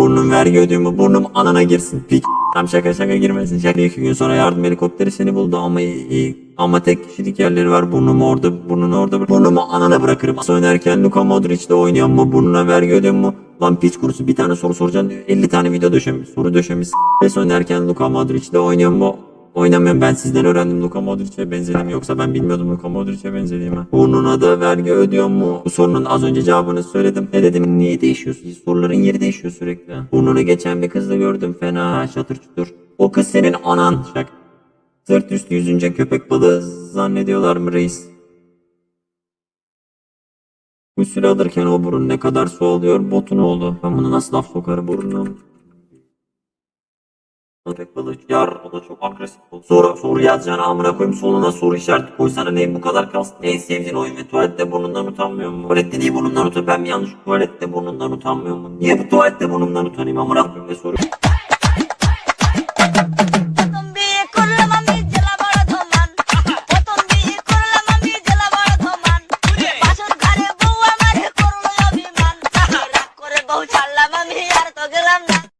Burnum vergi ödüyor mu? Burnum anana girsin. Pik. Tam şaka şaka girmesin. Şaka iki gün sonra yardım helikopteri seni buldu ama iyi. Ama tek kişilik yerleri var. Burnumu orada, burnunu orada. Burnumu anana bırakırım. Söylerken Luka Modric'de oynuyor mu? Burnuna vergi ödüyor mu? Lan piç kurusu bir tane soru soracaksın diyor. 50 tane video döşemiş. Soru döşemiş. Ve söylerken Luka Modric'de oynuyor mu? Oynamıyorum ben sizden öğrendim Luka Modric'e benzediğimi yoksa ben bilmiyordum Luka Modric'e benzediğimi. Burnuna da vergi ödüyor mu? Bu sorunun az önce cevabını söyledim. Ne dedim niye değişiyorsun? Soruların yeri değişiyor sürekli. Burnunu geçen bir kızla gördüm fena şatır çutur. O kız senin anan. Şak. Sırt üstü yüzünce köpek balığı zannediyorlar mı reis? Gusül alırken o burun ne kadar su alıyor botun oğlu. Ben bunu nasıl laf sokarım burnum? Köpek balık yar o da çok agresif oldu. Sonra soru yazacağını amına koyayım soluna soru işareti koysana neyin bu kadar kast. En sevdiğin oyun ve tuvalette burnundan utanmıyor mu? Tuvalette değil burnundan utan ben mi yanlış tuvalette burnundan utanmıyor mu? Niye bu tuvalette burnundan utanayım amına koyayım ve soru. Çallamam yar togulam